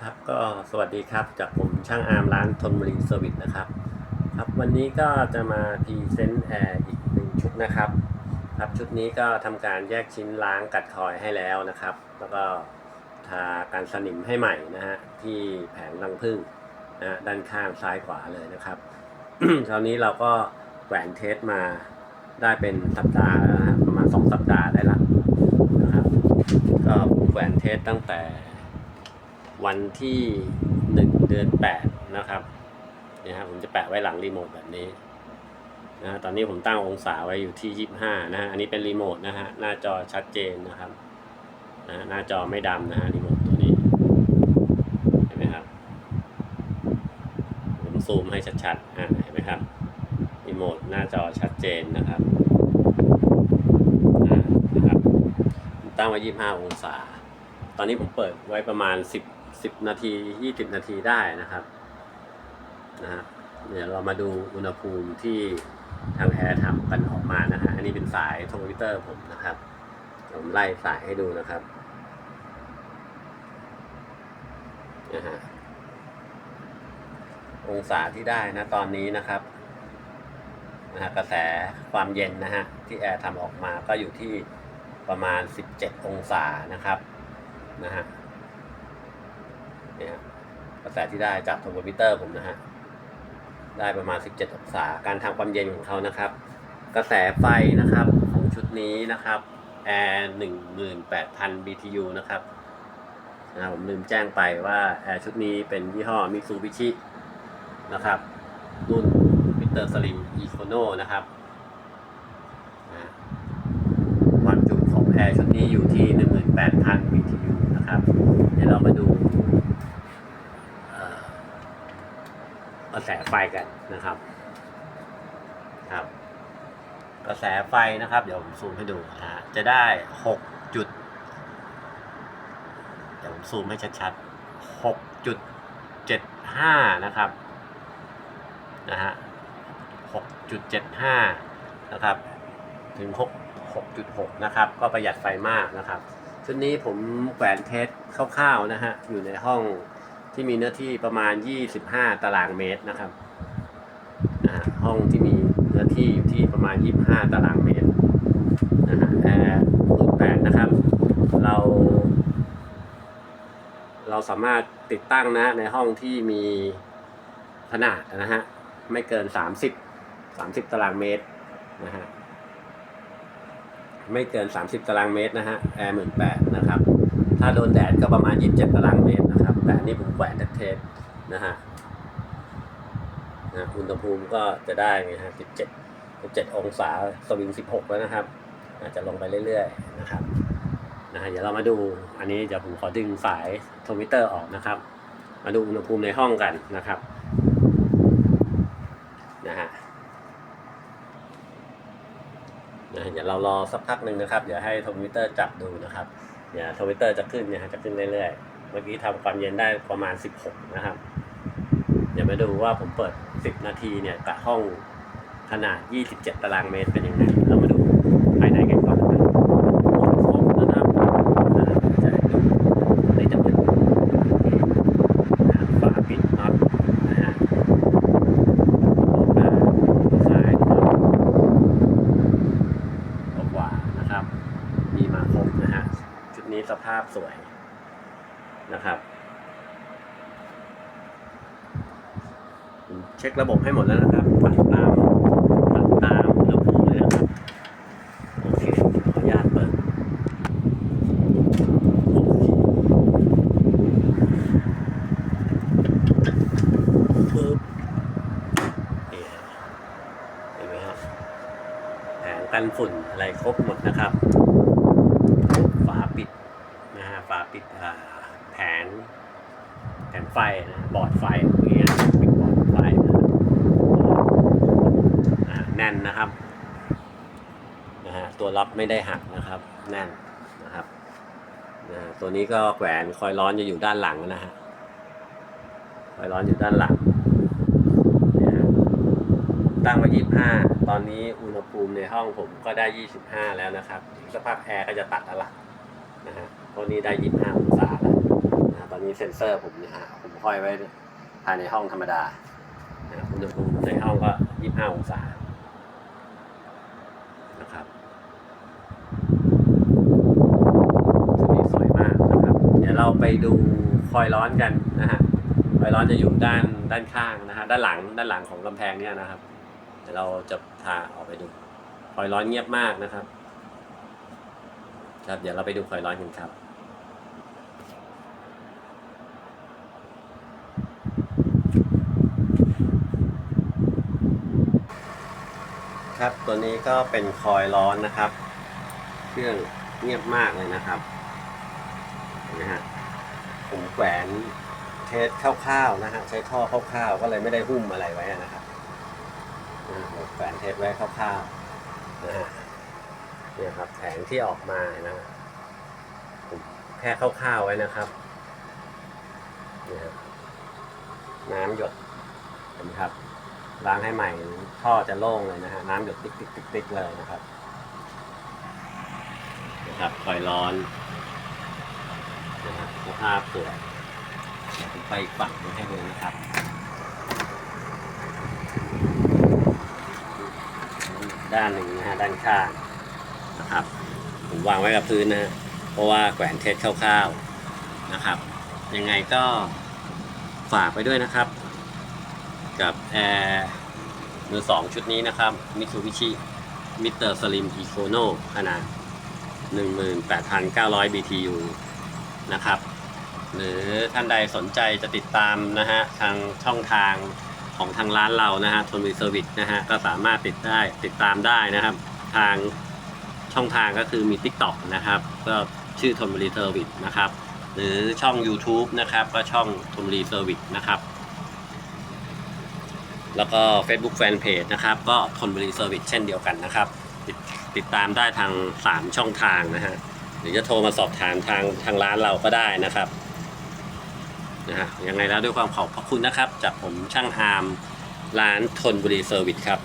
ครับก็สวัสดีครับจากผมช่างอาร์มร้านทนบุรีเซอร์วิสนะครับครับวันนี้ก็จะมาพรีเซนต์แอร์อีกหนึ่งชุดนะครับครับชุดนี้ก็ทำการแยกชิ้นล้างกัดคอยให้แล้วนะครับ แล้วก็ทาการสนิมให้ใหม่นะฮะที่แผงรังผึ้งนะฮะด้านข้างซ้ายขวาเลยนะครับคราวนี้เราก็แหวนเทสมาได้เป็นสัปดาห์ประมาณ 2 สัปดาห์ได้ละนะครับก็แหวนเทสตั้งแต่ วันที่ 1 เดือน 8 นะครับเนี่ยครับผมจะแปะไว้หลังรีโมทแบบนี้นะตอนนี้ผมตั้งองศาไว้อยู่ที่ 25 นะฮะอันนี้เป็นรีโมทนะฮะหน้าจอชัดเจนนะครับนะหน้าจอไม่ดำนะฮะรีโมทตัวนี้เห็นไหมครับผมซูมให้ชัดๆอ่าเห็นไหมครับรีโมทหน้าจอชัดเจนนะครับนะครับตั้งไว้ 25 องศา ตอนนี้ผมเปิดไว้ประมาณ 10 10นาที20นาทีได้นะครับนะฮะเดี๋ยวเรามาดูอุณหภูมิที่ทางแอร์ทำกันออกมานะฮะอันนี้เป็นสายทรมิเตอร์ผมนะครับผมไล่สายให้ดูนะครับนะฮะองศาที่ได้นะตอนนี้นะครับนะฮะกระแสความเย็นนะฮะที่แอร์ทำออกมาก็อยู่ที่ประมาณ 17 องศานะครับนะฮะ เนี่ยฮะกระแสที่ได้จากโทรมิเตอร์ผมนะฮะ ได้ประมาณ 17 องศา การทำความเย็นของเขานะครับ กระแสไฟนะครับของชุดนี้นะครับ Air 18,000 BTU นะครับนะผมลืมแจ้งไปว่าแอร์ชุดนี้เป็นยี่ห้อ Mitsubishi นะครับรุ่น Mr. Slim Econo นนะครับความจุของแอร์ชุดนี้อยู่ที่ 18,000 BTU นะครับ เดี๋ยวเรามาดูเอ่อ กระแสไฟกันนะครับครับ กระแสไฟนะครับ เดี๋ยวผมซูมให้ดูนะฮะจะได้6จุดเดี๋ยวผมซูมให้ชัดๆ6.75นะครับนะฮะ6.75นะครับ ถึง6 6.6นะครับ ก็ประหยัดไฟมากนะครับชุดนี้ผมแขวนเทสคร่าวๆนะฮะอยู่ในห้อง ที่มีเนื้อที่ประมาณ 25 ตารางเมตรนะครับห้องที่มีเนื้อที่อยู่ที่ประมาณ 25 ตารางเมตรนะฮะแอร์รุ่นแปดนะครับ เรา เราสามารถติดตั้งนะในห้องที่มีขนาดนะฮะไม่เกิน 30 30 ตารางเมตรนะฮะไม่เกิน 30 ตารางเมตรนะฮะแอร์หมื่นแปดนะครับ ถ้าโดนแดดก็ประมาณ 27ตารางเมตรนะครับ แต่นี่ผมแขวนเทปนะฮะนะอุณหภูมิก็จะได้ไงฮะ17 17 องศาสวิง 16 แล้วนะครับ อาจจะลงไปเรื่อยๆนะครับนะฮะเดี๋ยวเรามาดูอันนี้เดี๋ยวผมขอดึงสายโทรมิเตอร์ออกนะครับ มาดูอุณหภูมิในห้องกันนะครับ นะฮะ นะ เรารอสักพักหนึ่งนะครับ เดี๋ยวให้โทรมิเตอร์จับดูนะครับเดี๋ยวโทรมิเตอร์จะขึ้นเนี่ยจะขึ้นเรื่อยๆ เมื่อกี้ทำความเย็นได้ประมาณ 16 นะครับ เดี๋ยวมาดูว่าผมเปิด 10 นาทีเนี่ยกับห้องขนาด 27 ตารางเมตรเป็นยังไง เรามาดูภายในกันก่อนนะครับหมดครบนะครับอ่าจะให้ดูในจะเป็นฝาปิดน็อตนะฮะออกมาซ้ายนะครับ กว่าๆ นะครับ มีมาครบนะฮะชุดนี้สภาพสวยนะครับเช็คระบบให้หมดแล้วนะครับติดตามตัดตามอุณหภูมิเลยนะครับ โอเค ขออนุญาตเปิดโอเคปึ๊บนี่ฮะเห็นไหมฮะ แผง กันฝุ่นอะไรครบหมดนะครับ ฝาปิดนะฮะฝาปิดอ่าแผงแผงไฟนะบอร์ดไฟอย่างเงี้ยปิดบอร์ดไฟนะแน่นนะครับนะฮะตัวล็อกไม่ได้หักนะครับ แน่นนะครับนะตัวนี้ก็แขวนคอยร้อนจะอยู่ด้านหลังนะฮะคอยร้อนอยู่ด้านหลังเนี่ยฮะตั้งไว้25ตอนนี้อุณห ภูมิในห้องผมก็ได้ 25 แล้วนะครับสักพักแอร์ก็จะตัดแล้วล่ะนะฮะตอนนี้ได้ 25องศาแล้วนะตอนนี้เซ็นเซอร์ผมเนี่ยฮะผมห้อยไว้ภายในห้องธรรมดาอุณหภูมิในห้องก็ยี่ห้าองศานะครับชุดนี้สวยมากนะครับ เดี๋ยวเราไปดูคอยร้อนกันนะฮะคอยร้อนจะอยู่ด้านด้านข้างนะฮะด้านหลังด้านหลังของกำแพงเนี่ยนะครับ เดี๋ยวเราจะพาออกไปดู คอยร้อนเงียบมากนะครับ ครับ เดี๋ยวเราไปดูคอยร้อนกันครับครับตัวนี้ก็เป็นคอยร้อนนะครับ เครื่องเงียบมากเลยนะครับเห็นะฮะผมแขวนเทสคร่าวๆนะฮะใช้ท่อคร่าวๆก็เลยไม่ได้หุ้มอะไรไว้นะครับนะฮะผมแขวนเทสไว้คร่าวๆ นะฮะเนี่ยครับแผงที่ออกมานะผมแค่คร่าวๆไว้นะครับนี่ครับน้ำหยดเห็นครับล้างให้ใหม่ท่อจะโล่งเลยนะฮะน้ำหยดติ๊กติ๊กติ๊กติ๊กเลยนะครับนะครับคอยร้อนนะครับสภาพสวยเดี๋ยวผมไปอีกฝั่งหนึ่งให้ดูนะครับ ด้านหนึ่งนะฮะด้านข้างนะครับ ผมวางไว้กับพื้นนะ เพราะว่าแขวนเทสคร่าวๆนะครับ ยังไงก็ฝากไปด้วยนะครับ กับแอร์มือสองชุดนี้นะครับ Mitsubishi Mr. Slim Econo ขนาด 18,900 BTU นะครับ หรือท่านใดสนใจจะติดตามนะฮะทางช่องทาง ของทางร้านเรานะฮะทนวีเซอร์วิสนะฮะก็สามารถติดได้ติดตามได้นะครับ ทางช่องทางก็คือมี TikTok นะครับ ก็ชื่อทนบุรีเซอร์วิสนะครับ หรือช่อง YouTube นะครับ ก็ช่องทนบุรีเซอร์วิสนะครับ แล้วก็ Facebook Fanpage นะครับ ก็ทนบุรีเซอร์วิสเช่นเดียวกันนะครับ ติดติดตามได้ทาง 3 ช่องทางนะฮะหรือจะโทรมาสอบถามทางทางร้านเราก็ได้นะครับ นะฮะยังไงแล้วด้วยความขอบพระคุณนะครับ จากผมช่างอาร์มร้านทนบุรีเซอร์วิสครับ